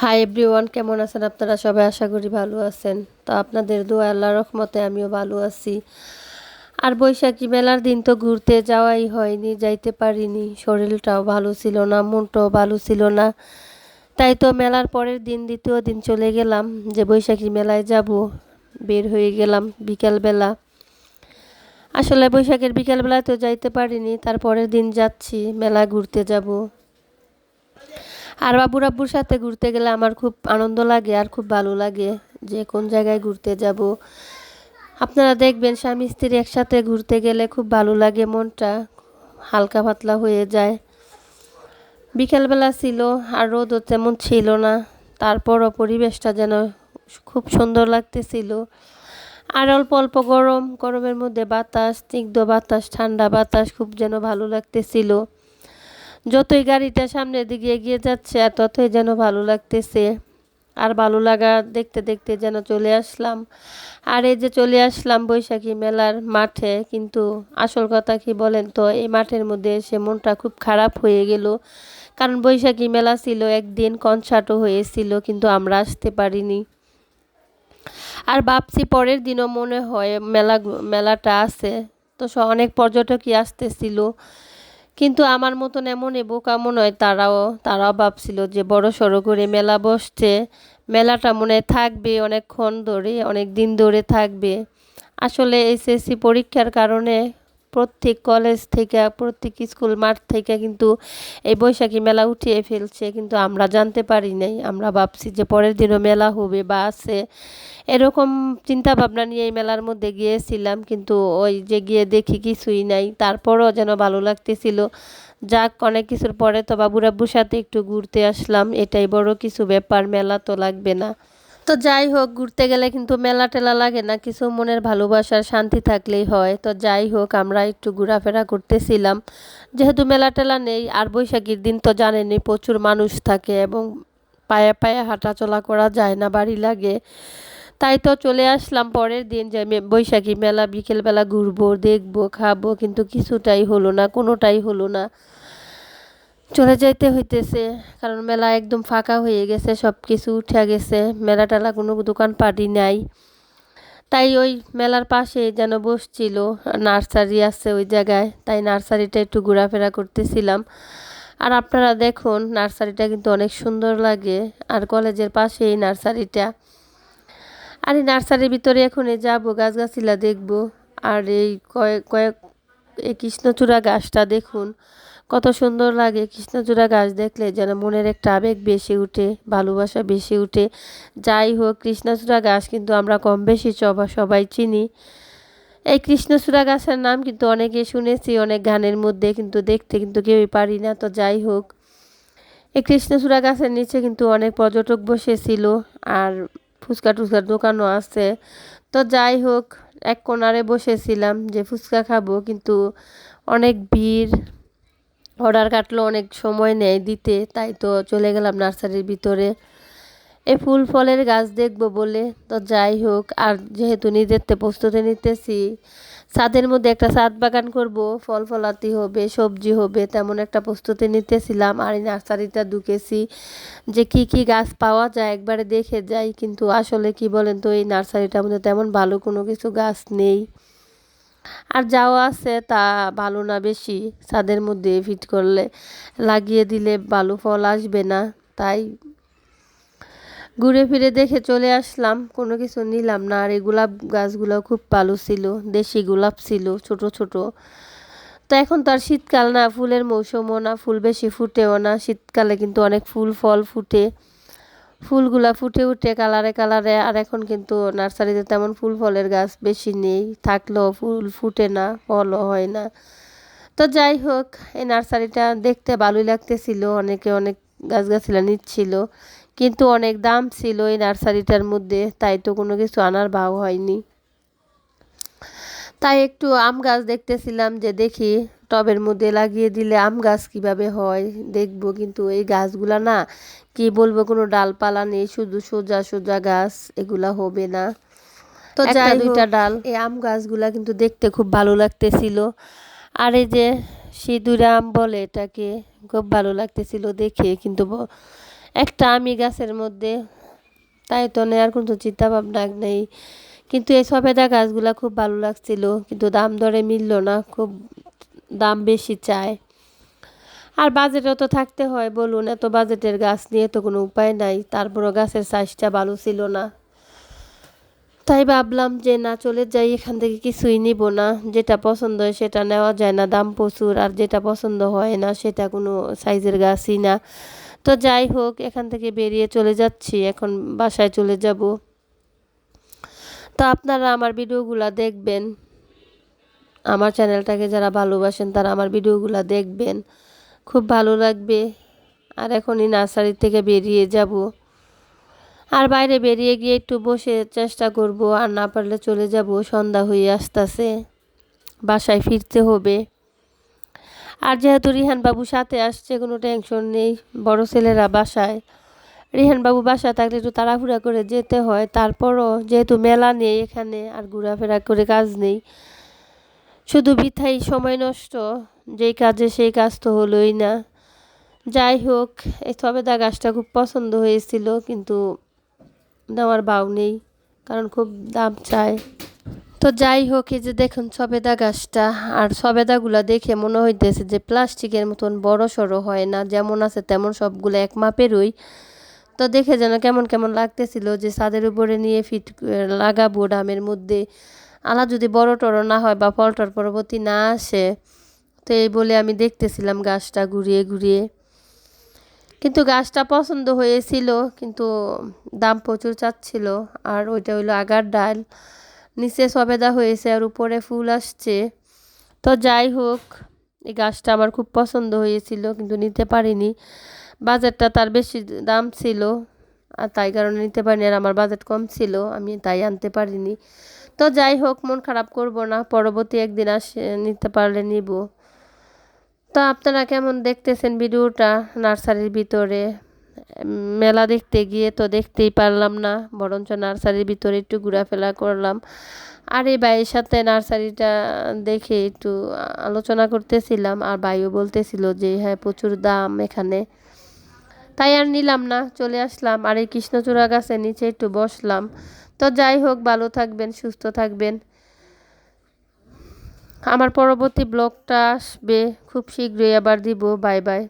Hi everyone কেমন আছেন আপনারা? সবাই আশা করি ভালো আছেন। তো আপনাদের দোয়া আল্লাহ রহমতে আমিও ভালো আছি। আর বৈশাখী মেলার দিন তো ঘুরতে যাওয়াই হয়নি, যাইতে পারিনি। শরীরটাও ভালো ছিল না, মনটাও ভালো ছিল না। তাই তো মেলার পরের দিন, দ্বিতীয় দিন চলে গেলাম যে বৈশাখী মেলায় যাব। বের হয়ে গেলাম বিকালবেলা। আসলে বৈশাখের বিকালবেলায় তো যাইতে পারিনি তারপরের দিন যাচ্ছি, মেলা ঘুরতে যাব। আর বাবুর আব্বুর সাথে ঘুরতে গেলে আমার খুব আনন্দ লাগে আর খুব ভালো লাগে যে কোন জায়গায় ঘুরতে যাব। আপনারা দেখবেন স্বামী স্ত্রী একসাথে ঘুরতে গেলে খুব ভালো লাগে, মনটা হালকা পাতলা হয়ে যায়। বিকেলবেলা ছিল আর রোদও তেমন ছিল না, তারপরও পরিবেশটা যেন খুব সুন্দর লাগতেছিল। আর অল্প অল্প গরম, গরমের মধ্যে বাতাস, স্নিগ্ধ বাতাস, ঠান্ডা বাতাস খুব যেন ভালো লাগতেছিল। যতই গাড়িটা সামনের দিকে এগিয়ে যাচ্ছে ততই যেন ভালো লাগতেছে। আর ভালো লাগা দেখতে দেখতে যেন চলে আসলাম। আর এই যে চলে আসলাম বৈশাখী মেলার মাঠে, কিন্তু আসল কথা কি বলেন তো, এই মাঠের মধ্যে এসে মনটা খুব খারাপ হয়ে গেল। কারণ বৈশাখী মেলা ছিল, একদিন কনসার্টও হয়েছিল, কিন্তু আমরা আসতে পারিনি। আর ভাবছি পরের দিনও মনে হয় মেলা, মেলাটা আছে। তো অনেক পর্যটকই আসতেছিল। কিন্তু আমার মতন এমনই বোকা মনে নয় তারাও তারাও ভাবছিল যে বড় সড়ো করে মেলা বসছে। মেলাটা মনে থাকবে অনেকক্ষণ ধরে অনেক দিন ধরে থাকবে। আসলে এসএসসি পরীক্ষার কারণে প্রত্যেক কলেজ থেকে, প্রত্যেক স্কুল মাঠ থেকে কিন্তু এই বৈশাখী মেলা উঠিয়ে ফেলছে। কিন্তু আমরা জানতে পারি নাই। আমরা ভাবছি যে পরের দিনও মেলা হবে বা আছে। এরকম চিন্তা ভাবনা নিয়ে এই মেলার মধ্যে গিয়েছিলাম। কিন্তু ওই যে গিয়ে দেখি কিছুই নাই। তারপরও যেন ভালো লাগতেছিল। যাক, অনেক কিছুর পরে তো বাবুরাব্বুর সাথে একটু ঘুরতে আসলাম। এটাই বড় কিছু ব্যাপার, মেলা তো লাগবে না। তো যাই হোক, ঘুরতে গেলে কিন্তু মেলা টেলা লাগে না, কিছু মনের ভালোবাসার শান্তি থাকলেই হয়। তো যাই হোক, আমরা একটু ঘোরাফেরা করতেছিলাম। যেহেতু মেলা টেলা নেই, আর বৈশাখীর দিন তো জানেনি প্রচুর মানুষ থাকে এবং পায়ে পায়ে হাঁটা চলা করা যায় না, বাড়ি লাগে। তাই তো চলে আসলাম পরের দিন যে বৈশাখী মেলা, বিকেলবেলা ঘুরবো, দেখব, খাব, কিন্তু কিছুটাই হলো না, কোনোটাই হলো না। চলে যাইতে হইতেছে, কারণ মেলা একদম ফাঁকা হয়ে গেছে সব কিছু উঠে গেছে, মেলা টেলা কোনো দোকান দোকানপাটি নাই। তাই ওই মেলার পাশে যেন বসছিল, নার্সারি আছে ওই জায়গায়, তাই নার্সারিটা একটু ঘোরাফেরা করতেছিলাম। আর আপনারা দেখুন, নার্সারিটা কিন্তু অনেক সুন্দর লাগে, আর কলেজের পাশে এই নার্সারিটা। আর এই নার্সারির ভিতরে এখনই যাব, গাছগাছিলা দেখব, আর এই কয়েক কয়েক এই কৃষ্ণচূড়া গাছটা দেখুন কত সুন্দর লাগে কৃষ্ণচূড়া গাছ দেখলে, যেন মনের একটা আবেগ বেশি উঠে, ভালোবাসা বেশি উঠে। যাই হোক, কৃষ্ণচূড়া গাছ কিন্তু আমরা কম বেশি সবাই চিনি। এই কৃষ্ণচূড়া গাছের নাম কিন্তু অনেকে শুনেছি, অনেক গানের মধ্যে কিন্তু দেখতে কিন্তু কেউই পারি না, তো যাই হোক। এই কৃষ্ণচূড়া গাছের নিচে কিন্তু অনেক পর্যটক বসেছিল আর ফুচকা টুচকার দোকানও আছে। তো যাই হোক, এক কোনারে বসেছিলাম যে ফুচকা খাব, কিন্তু অনেক ভিড় অর্ডার কাটলো, অনেক সময় নেয় দিতে, তাই তো চলে গেলাম নার্সারির ভিতরে। এই ফুল ফলের গাছ দেখব বলে, তো যাই হোক, আর যেহেতু নিজের প্রস্তুতি নিতেছি, ছাদের মধ্যে একটা ছাদ বাগান করব, ফল ফলাতি হবে, সবজি হবে, তেমন একটা প্রস্তুতি নিতেছিলাম, আর এই নার্সারিটা ঢুকেছি যে কি কি গাছ পাওয়া যায়, একবারে দেখে যাই, কিন্তু আসলে কি বলেন তো, এই নার্সারিটার মধ্যে তেমন ভালো কোনো কিছু গাছ নেই। আর যাওয়া আছে তা ভালো না বেশি। ছাদের মধ্যে ফিট করলে লাগিয়ে দিলে ভালো ফল আসবে না, তাই ঘুরে ফিরে দেখে চলে আসলাম। কোনো কিছু নিলাম না। আর এই গোলাপ গাছগুলো খুব ভালো ছিল, দেশি গোলাপ ছিল, ছোট ছোট। তো এখন তো আর শীতকাল না, ফুলের মৌসুমও না, ফুল বেশি ফুটেও না। শীতকালে কিন্তু অনেক ফুল, ফল ফুটে। ফুলগুলা ফুটে উঠে কালারে কালারে, আর এখন কিন্তু নার্সারিতে তেমন ফুল ফলের গাছ বেশি নেই, থাকলেও ফুল ফুটে না, ফলও হয় না। তো যাই হোক, এই নার্সারিটা দেখতে ভালোই লাগতেছিল, অনেকে অনেক গাছগাছলা নিচ্ছিল, কিন্তু অনেক দাম ছিল এই নার্সারিটার মধ্যে, তাই তো কোনো কিছু আনার ভাও হয়নি। তাই একটু আম গাছ দেখতেছিলাম যে দেখি টবের মধ্যে লাগিয়ে দিলে আম গাছ কীভাবে হয় দেখব কিন্তু এই গাছগুলা না কি বলব কোনো ডালপালা নেই শুধু সোজা সোজা গাছ এগুলা হবে না। তো যাই দুইটা ডাল। এই আম গাছগুলা কিন্তু দেখতে খুব ভালো লাগতেছিল। আর এই যে সিঁদুর আম বলে এটাকে খুব ভালো লাগতেছিল দেখে কিন্তু একটা আমি গাছের মধ্যে তাই তো নেওয়ার কোনো চিন্তা ভাবনা নেই। কিন্তু এই সবেদা গাছগুলা খুব ভালো লাগছিল কিন্তু দাম দরে মিলল না খুব দাম বেশি চায়। আর বাজেটও তো থাকতে হয়, বলুন, এত বাজেটের গাছ নিয়ে তো কোনো উপায় নাই, তারপরও গাছের সাইজটা ভালো ছিল না। তাই ভাবলাম যে না, চলে যাই, এখান থেকে কিছুই নিব না, যেটা পছন্দ হয় সেটা নেওয়া যায় না, দাম প্রচুর, আর যেটা পছন্দ হয় না, সেটা কোনো সাইজের গাছই না। তো যাই হোক, এখান থেকে বেরিয়ে চলে যাচ্ছি, এখন বাসায় চলে যাব। তো আপনারা আমার ভিডিওগুলো দেখবেন। আমার চ্যানেলটাকে যারা ভালোবাসেন তারা আমার ভিডিওগুলো দেখবেন। খুব ভালো লাগবে। আর এখনই নার্সারি থেকে বেরিয়ে যাব। আর বাইরে বেরিয়ে গিয়ে একটু বসে চেষ্টা করব। আর না পারলে চলে যাব। সন্ধ্যা হয়ে আসতেছে। বাসায় ফিরতে হবে। আর যেহেতু রিহান বাবু সাথে আসছে, কোনো টেনশন নেই। বড় ছেলেরা বাসায়। রিহান বাবু বাসা থাকলে একটু তাড়াহুড়া করে যেতে হয়। তারপরও যেহেতু মেলা নেই এখানে, আর ঘোরাফেরা করে কাজ নেই। শুধু বিথাই সময় নষ্ট, যেই কাজে সেই কাজ তো হলোই না। যাই হোক, এই সবেদা গাছটা খুব পছন্দ হয়েছিল, কিন্তু নেওয়ার বাউ নেই, কারণ খুব দাম চায়। তো যাই হোক, এই যে দেখুন সবেদা গাছটা, আর সবেদাগুলা দেখে মনে হইতেছে যে প্লাস্টিকের মতন বড় সড়ো হয় না, যেমন আছে তেমন সবগুলো এক মাপেরই। তো দেখে যেন কেমন কেমন লাগতেছিল যে ছাদের উপরে নিয়ে ফিট লাগাবো ডামের মধ্যে। আলা যদি বড় টড়ো না হয় বা ফলটর পরবর্তী না আসে, তো এই বলে আমি দেখতেছিলাম গাছটা ঘুরিয়ে ঘুরিয়ে। কিন্তু গাছটা পছন্দ হয়েছিল, কিন্তু দাম প্রচুর চাচ্ছিল। আর ওইটা হইল আগার ডাল। নিচে সবেদা হয়েছে আর উপরে ফুল আসছে। তো যাই হোক, এই গাছটা আমার খুব পছন্দ হয়েছিল, কিন্তু নিতে পারিনি। বাজারটা তার বেশি দাম ছিল। আর তাই কারণে নিতে পারিনি আর আমার বাজেট কম ছিল, আমি তাই আনতে পারিনি। তো যাই হোক, মন খারাপ করব না, পরবর্তী একদিন আসে, নিতে পারলে নিব। তো আপনারা কেমন দেখতেছেন ভিডিওটা নার্সারির ভিতরে? মেলা দেখতে গিয়ে তো দেখতেই পারলাম না, বরঞ্চ নার্সারির ভিতরে একটু ঘোরাফেরা করলাম। আর এই ভাইয়ের সাথে নার্সারিটা দেখে একটু আলোচনা করতেছিলাম, আর ভাইও বলতেছিল যে হ্যাঁ প্রচুর দাম এখানে। তাই আর নিলাম না, চলে আসলাম। আর এই কৃষ্ণচূড়া গাছের নিচে একটু বসলাম। তো যাই হোক, ভালো থাকবেন, সুস্থ থাকবেন। আমার পরবর্তী ব্লগটা আসবে। খুব শীঘ্রই আবার দিব। Bye bye.